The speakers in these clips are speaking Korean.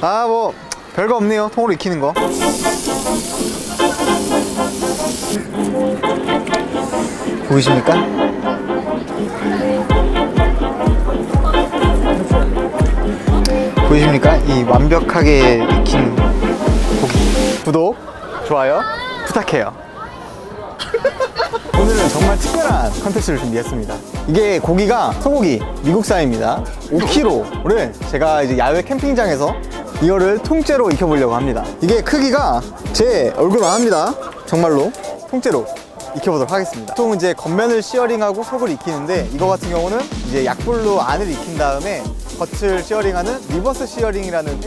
아 뭐 별거 없네요 통으로 익히는 거 보이십니까? 보이십니까? 이 완벽하게 익힌 고기 구독, 좋아요 부탁해요 오늘은 정말 특별한 컨텐츠를 준비했습니다. 이게 고기가 소고기 미국산입니다. 5kg를 제가 이제 야외 캠핑장에서 이거를 통째로 익혀보려고 합니다. 이게 크기가 제 얼굴만 합니다. 정말로 통째로 익혀보도록 하겠습니다. 보통 이제 겉면을 시어링하고 속을 익히는데 이거 같은 경우는 이제 약불로 안을 익힌 다음에 겉을 시어링하는 리버스 시어링이라는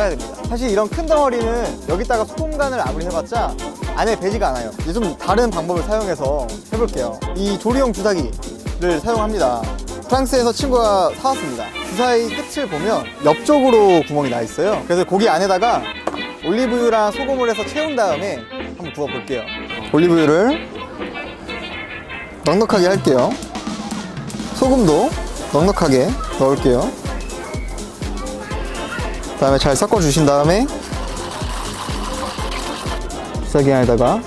써야 됩니다. 사실 이런 큰 덩어리는 여기다가 소금간을 아무리 해봤자 안에 배지가 않아요. 이제 좀 다른 방법을 사용해서 해볼게요. 이 조리용 주사기를 사용합니다. 프랑스에서 친구가 사왔습니다. 주사위 끝을 보면 옆쪽으로 구멍이 나 있어요. 그래서 고기 안에다가 올리브유랑 소금을 해서 채운 다음에 한번 구워볼게요. 올리브유를 넉넉하게 할게요. 소금도 넉넉하게 넣을게요. 그다음에 잘 섞어 주신 다음에 주사기 안에다가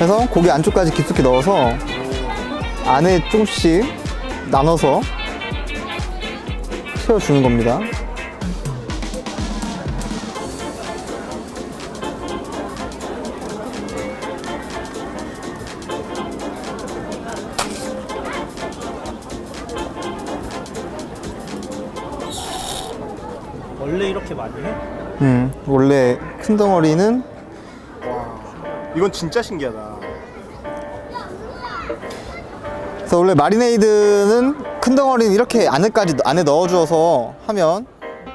해서 고기 안쪽까지 깊숙이 넣어서 안에 조금씩 나눠서 채워주는 겁니다. 원래 이렇게 많이 해? 음, 원래 큰 덩어리는 이건 진짜 신기하다. 그래서 원래 마리네이드는 큰 덩어리는 이렇게 안에까지 안에 넣어주어서 하면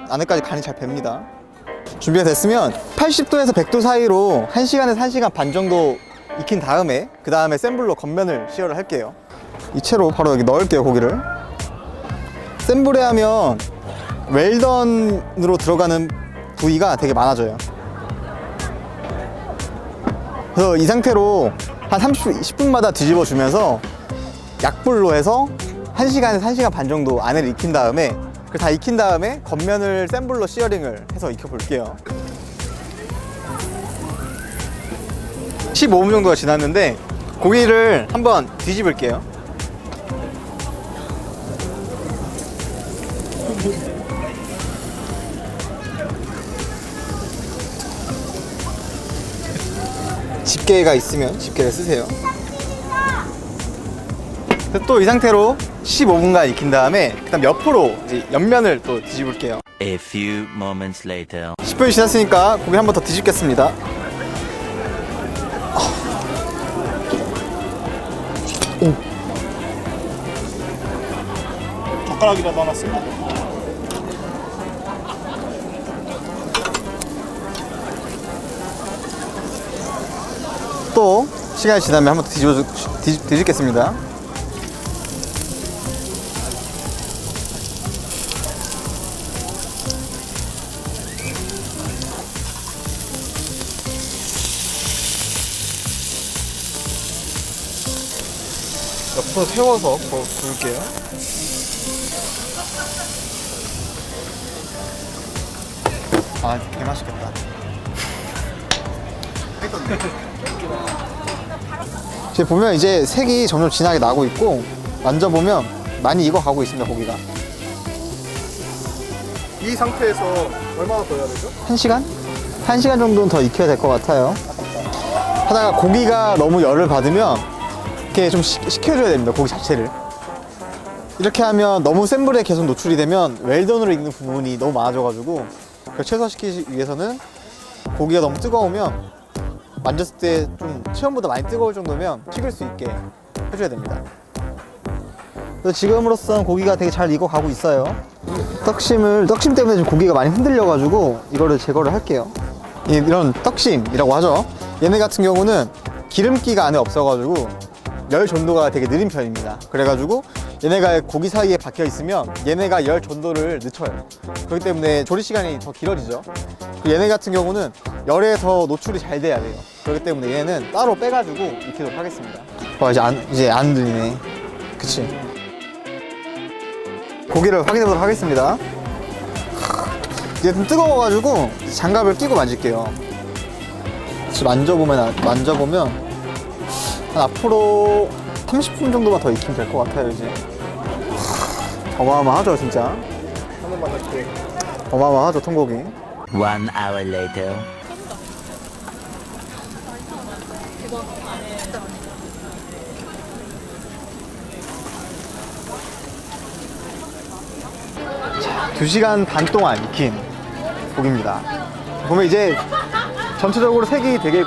안에까지 간이 잘 뱄니다. 준비가 됐으면 80도에서 100도 사이로 1시간에서 1시간 반 정도 익힌 다음에 그 다음에 센 불로 겉면을 시어를 할게요. 이 채로 바로 여기 넣을게요 고기를. 센 불에 하면 웰던으로 들어가는 부위가 되게 많아져요. 그래서 이 상태로 한 30, 10분마다 뒤집어 주면서 약불로 해서 1시간에서 1시간 반 정도 안에를 익힌 다음에 그다 익힌 다음에 겉면을 센 불로 시어링을 해서 익혀 볼게요. 15분 정도가 지났는데 고기를 한번 뒤집을게요. 집게가 있으면 집게를 쓰세요. 또 이 상태로 15분간 익힌 다음에 그다음 옆으로 이제 옆면을 또 뒤집을게요. A few moments later. 10분이 지났으니까 고기 한 번 더 뒤집겠습니다. 젓가락이라도 하나 쓰고. 또 시간이 지나면 한번더 뒤집어 뒤집, 뒤집겠습니다. 옆으로 세워서 더 구울게요. 아, 개 맛있겠다. 지금 보면 이제 색이 점점 진하게 나고 있고 만져보면 많이 익어가고 있습니다 고기가 이 상태에서 얼마나 더 해야 되죠? 한 시간? 한 시간 정도는 더 익혀야 될 것 같아요 하다가 고기가 너무 열을 받으면 이렇게 좀 식- 식혀줘야 됩니다 고기 자체를 이렇게 하면 너무 센 불에 계속 노출이 되면 웰던으로 익는 부분이 너무 많아져가지고 그걸 최소화시키기 위해서는 고기가 너무 뜨거우면 만졌을 때 좀 체온보다 많이 뜨거울 정도면 식을 수 있게 해줘야 됩니다. 지금으로선 고기가 되게 잘 익어가고 있어요. 떡심을 떡심 때문에 좀 고기가 많이 흔들려가지고 이거를 제거를 할게요. 이- 이런 떡심이라고 하죠. 얘네 같은 경우는 기름기가 안에 없어가지고 열 전도가 되게 느린 편입니다. 그래가지고 얘네가 고기 사이에 박혀 있으면 얘네가 열 전도를 늦춰요. 그렇기 때문에 조리 시간이 더 길어지죠. 얘네 같은 경우는 열에 더 노출이 잘 돼야 돼요. 그렇기 때문에 얘는 따로 빼가지고 익히도록 하겠습니다. 와 이제 안 이제 안 들리네. 그치. 고기를 확인해 보도록 하겠습니다. 이게 좀 뜨거워가지고 장갑을 끼고 만질게요. 지금 만져보면 만져보면 한 앞으로 30분 정도만 더 익히면 될 것 같아요 이제. 어마어마하죠 진짜. 한 번만 더 기회. 어마어마하죠 통고기. One hour later. 두시간 반 동안 익힌 고기입니다. 보면 이제 전체적으로 색이 되게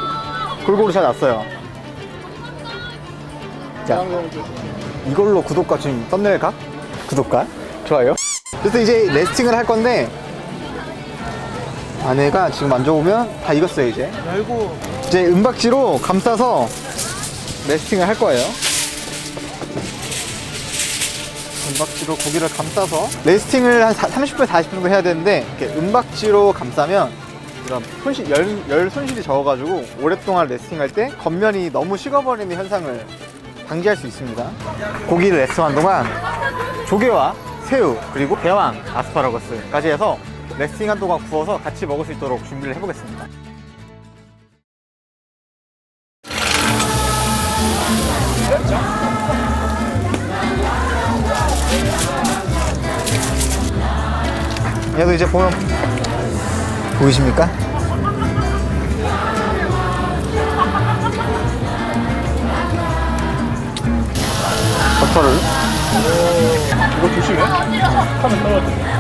골고루 잘 났어요. 자, 이걸로 구독과 지금 썸네일 각? 구독과? 좋아요. 그래서 이제 레스팅을 할 건데 안에가 지금 만져보면 다 익었어요 이제. 열고 이제 은박지로 감싸서 레스팅을 할 거예요. 은박지로 고기를 감싸서 레스팅을 한 30분, 40분 정도 해야 되는데 이렇게 은박지로 감싸면 이런 손실, 열, 열 손실이 적어가지고 오랫동안 레스팅할 때 겉면이 너무 식어버리는 현상을 방지할 수 있습니다. 고기를 레스팅한 동안 조개와 새우 그리고 대왕 아스파라거스까지 해서 레스팅한 동안 구워서 같이 먹을 수 있도록 준비를 해보겠습니다. 얘도 이제 보면 보이십니까? 버터를 이거 조심해. 하면 떨어져.